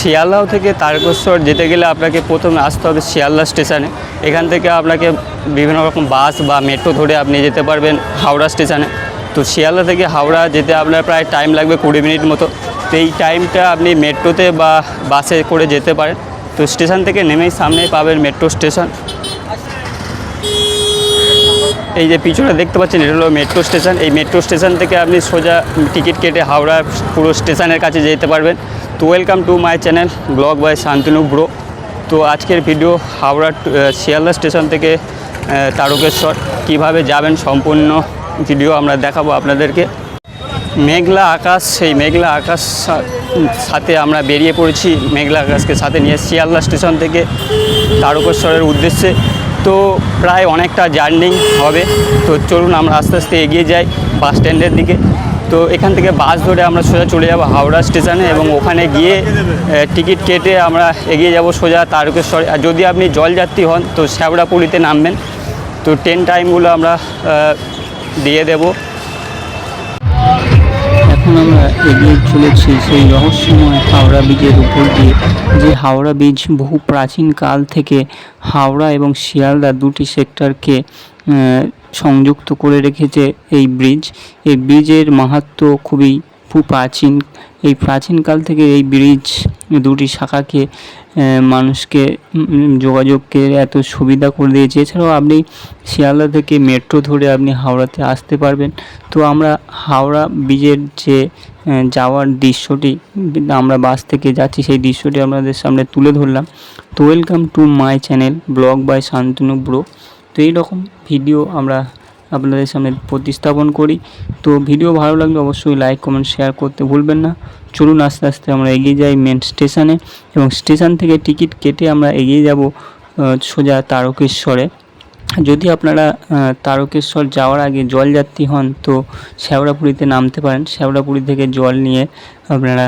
শিয়ালদাহ থেকে তারকেশ্বর যেতে গেলে আপনাকে প্রথমে আসতে হবে শিয়ালদা স্টেশনে। এখান থেকে আপনাকে বিভিন্ন রকম বাস বা মেট্রো ধরে আপনি যেতে পারবেন হাওড়া স্টেশনে। তো শিয়ালদা থেকে হাওড়া যেতে আপনার প্রায় টাইম লাগবে কুড়ি মিনিট মতো। তো এই টাইমটা আপনি মেট্রোতে বা বাসে করে যেতে পারেন। তো স্টেশন থেকে নেমেই সামনেই পাবেন মেট্রো স্টেশন। এই যে পিছনে দেখতে পাচ্ছেন, এটা হলো মেট্রো স্টেশন। এই মেট্রো স্টেশন থেকে আপনি সোজা টিকিট কেটে হাওড়া পুরো স্টেশনের কাছে যেতে পারবেন। তো welcome to my channel vlog by Shantanu bro তো আজকের ভিডিও হাওড়া শিয়ালদা স্টেশন থেকে তারকেশ্বর। কীভাবে যাবেন সম্পূর্ণ ভিডিও আমরা দেখাবো আপনাদেরকে। মেঘলা আকাশ, সেই মেঘলা আকাশ সাথে আমরা বেরিয়ে পড়েছি। মেঘলা আকাশকে সাথে নিয়ে শিয়ালদা স্টেশন থেকে তারকেশ্বরের উদ্দেশ্যে। তো প্রায় অনেকটা জার্নি হবে। তো চলুন আমরা আস্তে আস্তে এগিয়ে যাই বাস স্ট্যান্ডের দিকে। তো এখান থেকে বাস ধরে আমরা সোজা চলে যাব হাওড়া স্টেশনে এবং ওখানে গিয়ে টিকিট কেটে আমরা এগিয়ে যাব সোজা তারকেশ্বরে। আর যদি আপনি জলযাত্রী হন, তো শ্যাবড়াপুরিতে নামবেন। তো ট্রেন টাইমগুলো আমরা দিয়ে দেবো। এখন আমরা এগিয়ে চলেছি সেই রহস্যময় হাওড়া ব্রিজের উপর দিয়ে, যে হাওড়া ব্রিজ বহু প্রাচীন কাল থেকে হাওড়া এবং শিয়ালদা দুটি সেক্টরকে সংযুক্ত করে রেখেছে এই ব্রিজ। এই ব্রিজের মাহাত্ম্য খুবই খুব প্রাচীন। এই প্রাচীনকাল থেকে এই ব্রিজ দুটি শাখাকে মানুষকে যোগাযোগকে এত সুবিধা করে দিয়েছে। এছাড়াও আপনি শিয়ালদা থেকে মেট্রো ধরে আপনি হাওড়াতে আসতে পারবেন। তো আমরা হাওড়া ব্রিজের যে যাওয়ার দৃশ্যটি, আমরা বাস থেকে যাচ্ছি, সেই দৃশ্যটি আপনাদের সামনে তুলে ধরলাম। তো welcome to my channel, vlog by Shantanu bro. তো এইরকম ভিডিও আমরা আপনাদের সামনে প্রতিস্থাপন করি। তো ভিডিও ভালো লাগলে অবশ্যই লাইক কমেন্ট শেয়ার করতে ভুলবেন না। চলুন আস্তে আস্তে আমরা এগিয়ে যাই মেন স্টেশনে এবং স্টেশন থেকে টিকিট কেটে আমরা এগিয়ে যাব সোজা তারকেশ্বরে। যদি আপনারা তারকেশ্বর যাওয়ার আগে জলযাত্রী হন, তো শ্যাওড়াপুরিতে নামতে পারেন। শ্যাওড়াপুরি থেকে জল নিয়ে আপনারা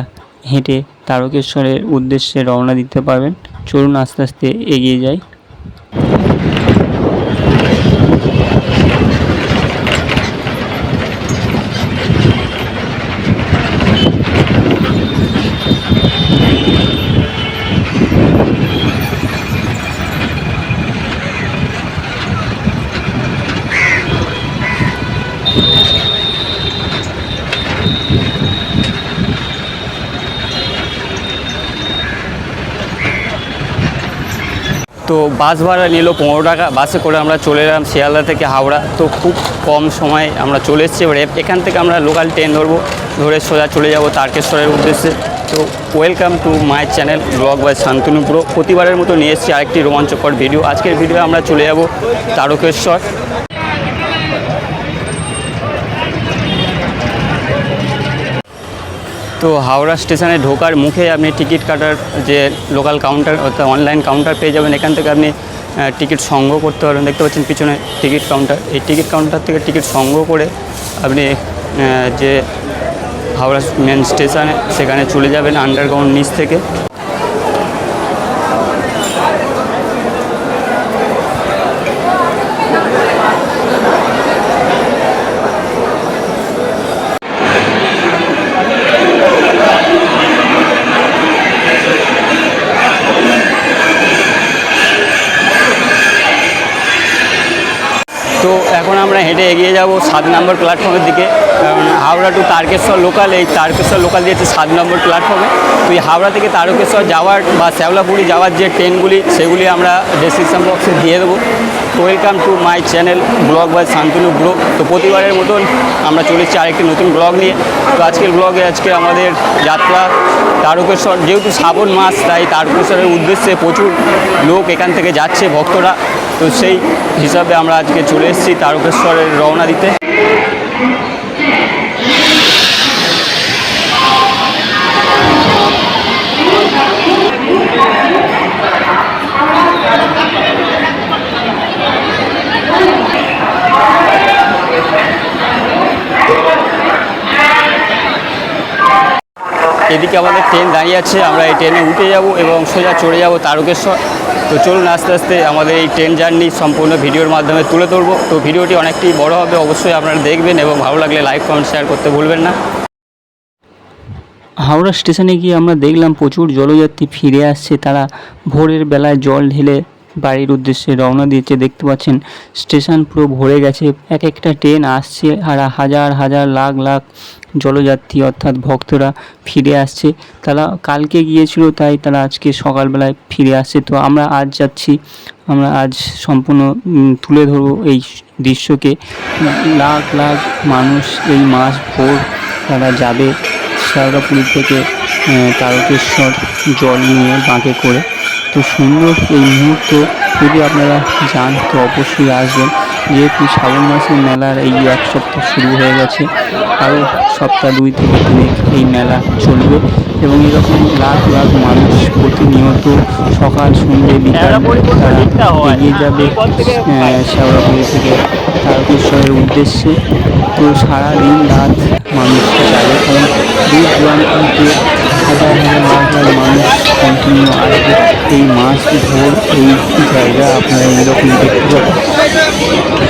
হেঁটে তারকেশ্বরের উদ্দেশ্যে রওনা দিতে পারবেন। চলুন আস্তে আস্তে এগিয়ে যাই। তো বাস ভাড়া নিল পনেরো টাকা, বাসে করে আমরা চলে এলাম শিয়ালদা থেকে হাওড়া। তো খুব কম সময় আমরা চলে এসেছি, এবারে এখান থেকে আমরা লোকাল ট্রেন ধরবো, ধরে সোজা চলে যাব তারকেশ্বরের উদ্দেশ্যে। তো welcome to my channel vlog by Shantanu পুরো প্রতিবারের মতো নিয়ে এসেছি আরেকটি রোমাঞ্চকর ভিডিও আজকের ভিডিও আমরা চলে যাব তারকেশ্বর। তো হাওড়া স্টেশনে ঢোকার মুখে আপনি টিকিট কাটার যে লোকাল কাউন্টার অর্থাৎ অনলাইন কাউন্টার পেয়ে যাবেন। এখান থেকে আপনি টিকিট সংগ্রহ করতে পারবেন। দেখতে পাচ্ছেন পিছনে টিকিট কাউন্টার এই টিকিট কাউন্টার থেকে টিকিট সংগ্রহ করে আপনি যে হাওড়া মেন স্টেশনে সেখানে চলে যাবেন আন্ডারগ্রাউন্ড নিচ থেকে তো এখন আমরা হেঁটে এগিয়ে যাব সাত নম্বর প্ল্যাটফর্মের দিকে। কারণ হাওড়া টু তারকেশ্বর লোকাল এই তারকেশ্বর লোকাল দিয়েছে সাত নম্বর প্ল্যাটফর্মে তো এই হাওড়া থেকে তারকেশ্বর যাওয়ার বা শ্যাওলাপুরি যাওয়ার যে ট্রেনগুলি, সেগুলি আমরা ডেসক্রিপশন বক্সে দিয়ে দেবো। Welcome to my channel vlog by Shantanu vlog তো প্রতিবারের মতন আমরা চলেছি আরেকটি নতুন ব্লগ নিয়ে। তো আজকের ব্লগে আজকে আমাদের যাত্রা তারকেশ্বর, যেহেতু শ্রাবণ মাস, তাই তারকেশ্বরের উদ্দেশ্যে প্রচুর লোক এখান থেকে যাচ্ছে, ভক্তরা। তো সেই হিসাবে আমরা আজকে চলে এসেছি তারকেশ্বরের রওনা দিতে। এদিকে আমাদের ট্রেন দাঁড়িয়ে আছে, আমরা এই ট্রেনে উঠে যাব এবং সোজা চলে যাব তারকেশ্বর। তো চলুন আস্তে আস্তে আমাদের এই ট্রেন জার্নি সম্পূর্ণ ভিডিওর মাধ্যমে তুলে ধরবো। তো ভিডিওটি অনেকটি বড় হবে, অবশ্যই আপনারা দেখবেন এবং ভালো লাগলে লাইক কমেন্ট শেয়ার করতে ভুলবেন না। হাওড়া স্টেশনে গিয়ে আমরা দেখলাম প্রচুর জলযাত্রী ফিরে আসছে। তারা ভোরের বেলায় জল ঢেলে বাড়ির উদ্দেশ্যে রওনা দিয়েছে, দেখতে পাচ্ছেন স্টেশন পুরো ভরে গেছে। এক একটা ট্রেন আসছে আর হাজার হাজার, লাখ লাখ জলযাত্রী অর্থাৎ ভক্তরা ফিরে আসছে। তারা কালকে গিয়েছিল, তাই তারা আজকে সকালবেলায় ফিরে আসছে। তো আমরা আজ যাচ্ছি, আমরা আজ সম্পূর্ণ তুলে ধরবো এই দৃশ্যকে। লাখ লাখ মানুষ এই মাস ভোর তারা যাবে। শ্যাওড়াপুরি থেকে তারকেশ্বর জল নিয়ে বাঁকে করে। তো সুন্দর এই মুহূর্ত যদি আপনারা যান, তো অবশ্যই আসবেন। যেহেতু শ্রাবণ মাসের মেলার এই এক সপ্তাহ শুরু হয়ে গেছে আরও সপ্তাহ দুই থেকে তিনেক এই মেলা চলবে এবং এরকম লাখ লাখ মানুষ প্রতিনিয়ত সকাল সন্ধ্যে বিকাল তারা এগিয়ে যাবে শ্যাওড়াপুরি থেকে তারকেশ্বরের উদ্দেশ্যে। তো সারাদিন রাত মানুষ যাবে। কারণ দূর দূরান্ত হাজার হাজার লাখ লাখ মানুষ কন্টিনিউ আসবে এই মাস ভোর এই জায়গা আপনারা এইরকম দেখতে পাবেন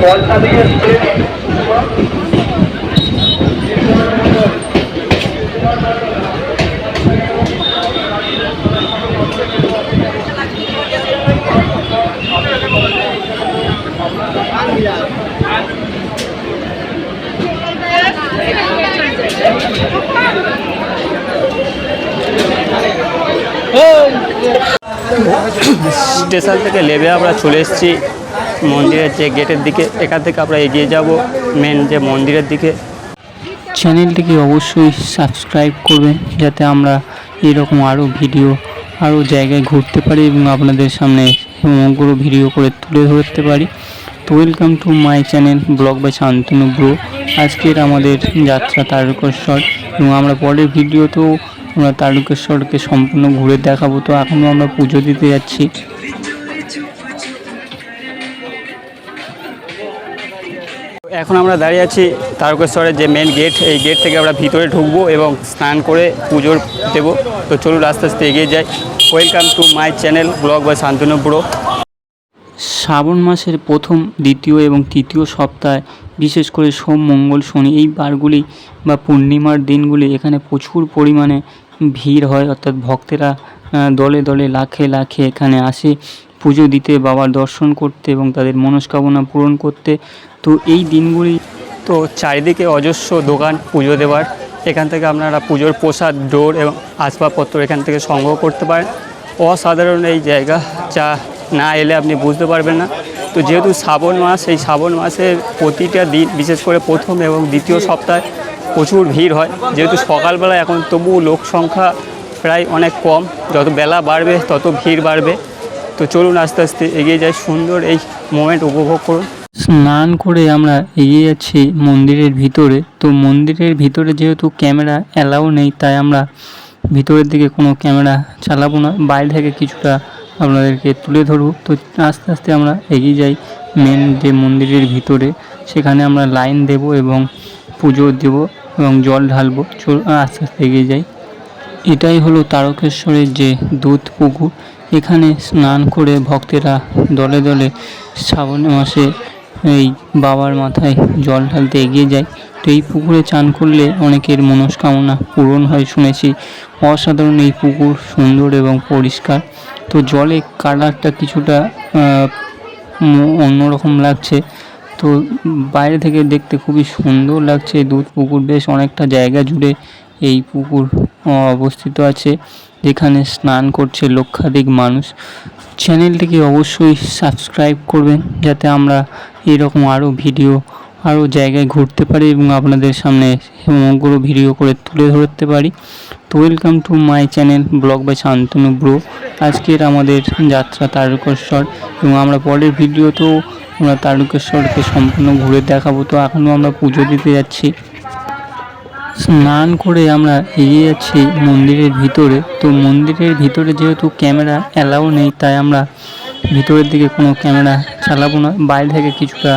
পয়সা দিয়ে স্টেশন থেকে লেবে আমরা চলে এসেছি মন্দিরের যে গেটের দিকে। এখান থেকে আমরা এগিয়ে যাব মেন যে মন্দিরের দিকে। চ্যানেলটিকে অবশ্যই সাবস্ক্রাইব করবেন, যাতে আমরা এরকম আরও ভিডিও আরও জায়গায় ঘুরতে পারি এবং আপনাদের সামনে সমগ্র ভিডিও করে তুলে ধরতে পারি। তো welcome to my channel vlog by Shantanu bro আজকের আমাদের যাত্রা তারকেশ্বর, এবং আমরা পরের ভিডিওতেও আমরা তারকেশ্বরকে সম্পূর্ণ ঘুরে দেখাবো। তো এখনও আমরা পুজো দিতে যাচ্ছি। এখন আমরা দাঁড়িয়ে আছি তারকেশ্বরের যে মেন গেট এই গেট থেকে আমরা ভিতরে ঢুকবো এবং স্নান করে পুজোর দেবো। তো চলুন আস্তে আস্তে এগিয়ে যাই। Welcome to my channel vlog by Shantanu bro শ্রাবণ মাসের প্রথম দ্বিতীয় এবং তৃতীয় সপ্তাহে বিশেষ করে সোম মঙ্গল শনি এই বারগুলি বা পূর্ণিমার দিনগুলি এখানে প্রচুর পরিমাণে ভিড় হয়, অর্থাৎ ভক্তেরা দলে দলে লাখে লাখে এখানে আসে, পুজো দিতে, বাবার দর্শন করতে এবং তাদের মনস্কামনা পূরণ করতে। তো এই দিনগুলি তো চারিদিকে অজস্র দোকান, পুজো দেওয়ার। এখান থেকে আপনারা পুজোর প্রসাদ ডোর এবং আসবাবপত্র এখান থেকে সংগ্রহ করতে পারেন। অসাধারণ এই জায়গা, যা না এলে আপনি বুঝতে পারবেন না। তো যেহেতু শ্রাবণ মাস, এই শ্রাবণ মাসের প্রতিটা দিন, বিশেষ করে প্রথম এবং দ্বিতীয় সপ্তাহে প্রচুর ভিড় হয়। যেহেতু সকালবেলা এখন তবুও লোক সংখ্যা প্রায় অনেক কম। যত বেলা বাড়বে, তত ভিড় বাড়বে। তো চলুন আস্তে আস্তে এগিয়ে যাই। সুন্দর এই মোমেন্ট উপভোগ করুন। স্নান করে আমরা এগিয়ে যাচ্ছি মন্দিরের ভিতরে। তো মন্দিরের ভিতরে যেহেতু ক্যামেরা অ্যালাউ নেই, তাই আমরা ভিতরের দিকে কোনো ক্যামেরা চালাবো না। বাইরে থেকে কিছুটা আপনাদেরকে তুলে ধরবো। তো আস্তে আস্তে আমরা এগিয়ে যাই মেন যে মন্দিরের ভিতরে। সেখানে আমরা লাইন দেব এবং পুজো দেব। এবং জল ঢালবো আস্তে আস্তে এগিয়ে যাই। এটাই হলো তারকেশ্বরের যে দুধ পুকুর। এখানে স্নান করে ভক্তেরা দলে দলে শ্রাবণ মাসে এই বাবার মাথায় জল ঢালতে এগিয়ে যায়। তো এই পুকুরে চান করলে অনেকের মনস্কামনা পূরণ হয় শুনেছি। অসাধারণ এই পুকুর, সুন্দর এবং পরিষ্কার। তো জলে কালারটা কিছুটা অন্যরকম লাগছে। তো বাইরে থেকে দেখতে খুবই সুন্দর লাগছে। দুধ পুকুর বেশ অনেকটা জায়গা জুড়ে এই পুকুর অবস্থিত আছে। যেখানে স্নান করছে লক্ষাধিক মানুষ। চ্যানেলটিকে অবশ্যই সাবস্ক্রাইব করবেন, যাতে আমরা এরকম আরও ভিডিও আরও জায়গায় ঘুরতে পারি এবং আপনাদের সামনে সমগ্র ভিডিও করে তুলে ধরতে পারি। তো welcome to my channel vlog by Shantanu bro আজকের আমাদের যাত্রা তারকেশ্বর এবং আমরা পরের ভিডিওতেও আমরা তারকেশ্বরকে সম্পূর্ণ ঘুরে দেখাবো। তো এখনও আমরা পুজো দিতে যাচ্ছি। স্নান করে আমরা এগিয়ে যাচ্ছি মন্দিরের ভিতরে। তো মন্দিরের ভিতরে যেহেতু ক্যামেরা অ্যালাউ নেই, তাই আমরা ভিতরের দিকে কোনো ক্যামেরা চালাবো না। বাইরে থেকে কিছুটা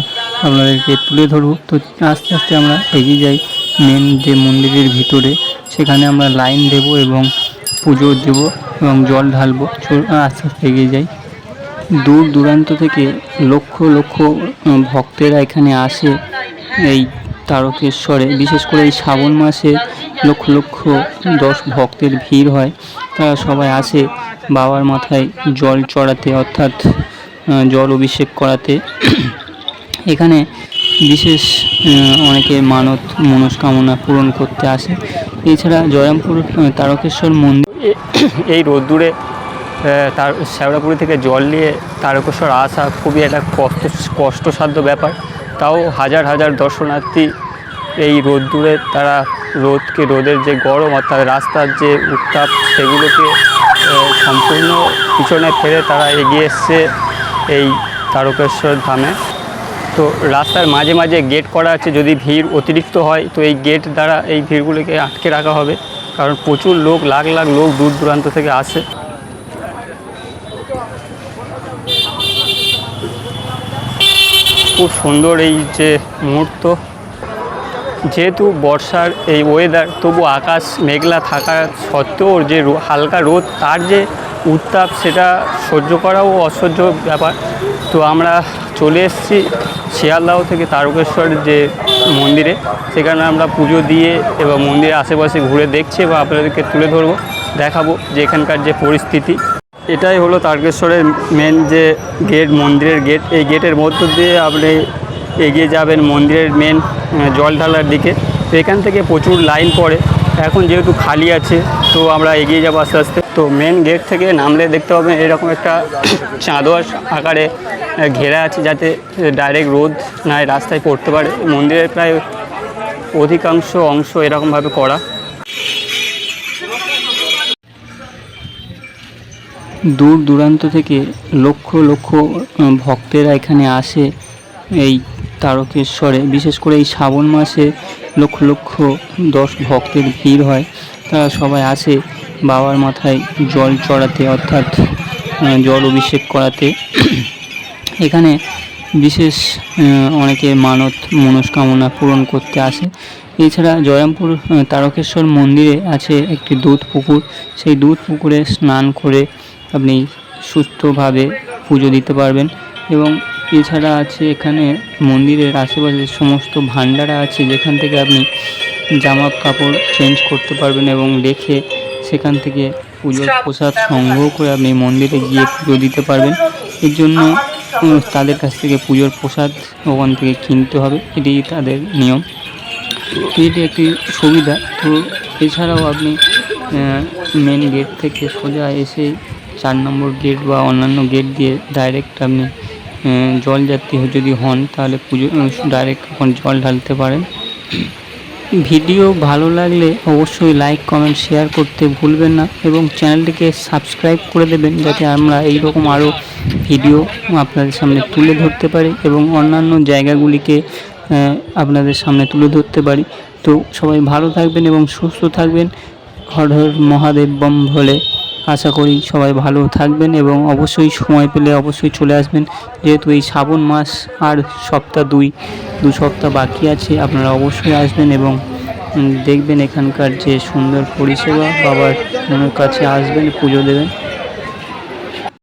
আপনাদেরকে তুলে ধরবো। তো আস্তে আস্তে আমরা এগিয়ে যাই। মেন যে মন্দিরের ভিতরে, সেখানে আমরা লাইন দেব এবং পুজো দেব এবং জল ঢালবো। আস্তে আস্তে এগিয়ে যাই। দূর দূরান্ত থেকে লক্ষ লক্ষ ভক্তেরা এখানে আসে এই তারকেশ্বরে। বিশেষ করে এই শ্রাবণ মাসে লক্ষ লক্ষ দশ ভক্তের ভিড় হয়। তারা সবাই আসে বাবার মাথায় জল চড়াতে, অর্থাৎ জল অভিষেক করাতে। এখানে বিশেষ অনেকে মানত, মনস্কামনা পূরণ করতে আসে। এছাড়া জয়রামপুর তারকেশ্বর মন্দির এই রোদ্দুরে তার, শ্যাওড়াপুরি থেকে জল নিয়ে তারকেশ্বর আসা খুবই একটা কষ্ট, কষ্টসাধ্য ব্যাপার। তাও হাজার হাজার দর্শনার্থী এই রোদ্দুরে তারা রোদকে, রোদের যে গরম অর্থাৎ রাস্তার যে উত্তাপ, সেগুলোকে সম্পূর্ণ পিছনে ফেলে তারা এগিয়ে এসছে এই তারকেশ্বর ধামে। তো রাস্তার মাঝে মাঝে গেট করা আছে, যদি ভিড় অতিরিক্ত হয়, তো এই গেট দ্বারা এই ভিড়গুলোকে আটকে রাখা হবে। কারণ প্রচুর লোক, লাখ লাখ লোক দূর দূরান্ত থেকে আসে। খুব সুন্দর এই যে মুহূর্ত। যেহেতু বর্ষার এই ওয়েদার তবু আকাশ মেঘলা থাকা সত্ত্বেও যে হালকা রোদ, তার যে উত্তাপ, সেটা সহ্য করাও অসহ্য ব্যাপার। তো আমরা চলে এসেছি শিয়ালদাহ থেকে তারকেশ্বর যে মন্দিরে, সেখানে আমরা পুজো দিয়ে এবং মন্দিরের আশেপাশে ঘুরে দেখছি বা আপনাদেরকে তুলে ধরবো, দেখাবো যে এখানকার যে পরিস্থিতি। এটাই হলো তারকেশ্বরের মেন যে গেট মন্দিরের গেট এই গেটের মধ্য দিয়ে আপনি এগিয়ে যাবেন মন্দিরের মেন জল ঢালার দিকে। তো এখান থেকে প্রচুর লাইন পড়ে। এখন যেহেতু খালি আছে, তো আমরা এগিয়ে যাব আস্তে আস্তে। তো মেন গেট থেকে নামলে দেখতে পাবেন এরকম একটা চাঁদোয়া আকারে ঘেরা আছে যাতে ডাইরেক্ট রোদ না রাস্তায় পড়তে পারে। মন্দিরের প্রায় অধিকাংশ অংশ এরকমভাবে করা। দূর দূরান্ত থেকে লক্ষ লক্ষ ভক্তেরা এখানে আসে এই তারকেশ্বরে। বিশেষ করে এই শ্রাবণ মাসে লক্ষ লক্ষ দশ ভক্তের ভিড় হয়। তারা সবাই আসে বাবার মাথায় জল চড়াতে, অর্থাৎ জল অভিষেক করাতে। এখানে বিশেষ অনেকে মানত মনস্কামনা পূরণ করতে আসে। এছাড়া জয়রামপুর তারকেশ্বর মন্দিরে আছে একটি দুধ পুকুর। সেই দুধ পুকুরে স্নান করে আপনি সুস্থভাবে পুজো দিতে পারবেন এবং এছাড়া আছে এখানে মন্দিরের আশেপাশে সমস্ত ভান্ডারা আছে যেখান থেকে আপনি জামা কাপড় চেঞ্জ করতে পারবেন এবং রেখে সেখান থেকে পুজোর প্রসাদ সংগ্রহ করে আপনি মন্দিরে গিয়ে পুজো দিতে পারবেন। এর জন্য তাদের কাছ থেকে পুজোর প্রসাদ ওখান থেকে কিনতে হবে এটি তাদের নিয়ম। এটি একটি সুবিধা। তো এছাড়াও আপনি মেন গেট থেকে সোজা এসে চার নম্বর গেট বা অন্যান্য গেট দিয়ে ডাইরেক্ট আপনি আহ, জল যাত্রী যদি হন তাহলে পুজো ডাইরেক্ট ওখানে জল ঢালতে পারেন। ভিডিও ভালো লাগলে অবশ্যই লাইক কমেন্ট শেয়ার করতে ভুলবেন না এবং চ্যানেলটিকে সাবস্ক্রাইব করে দেবেন যাতে আমরা এই রকম আরও ভিডিও আপনাদের সামনে তুলে ধরতে পারি এবং অন্যান্য জায়গাগুলিকে আপনাদের সামনে তুলে ধরতে পারি। তো সবাই ভালো থাকবেন এবং সুস্থ থাকবেন। হর হর মহাদেব বম আশা করি সবাই ভালো থাকবেন এবং অবশ্যই সময় পেলে অবশ্যই চলে আসবেন। যেহেতু এই শ্রাবণ মাস আর সপ্তাহ দুই, দু সপ্তাহ বাকি আছে, আপনারা অবশ্যই আসবেন এবং দেখবেন এখানকার যে সুন্দর পরিষেবা, বাবার কাছে আসবেন, পুজো দেবেন।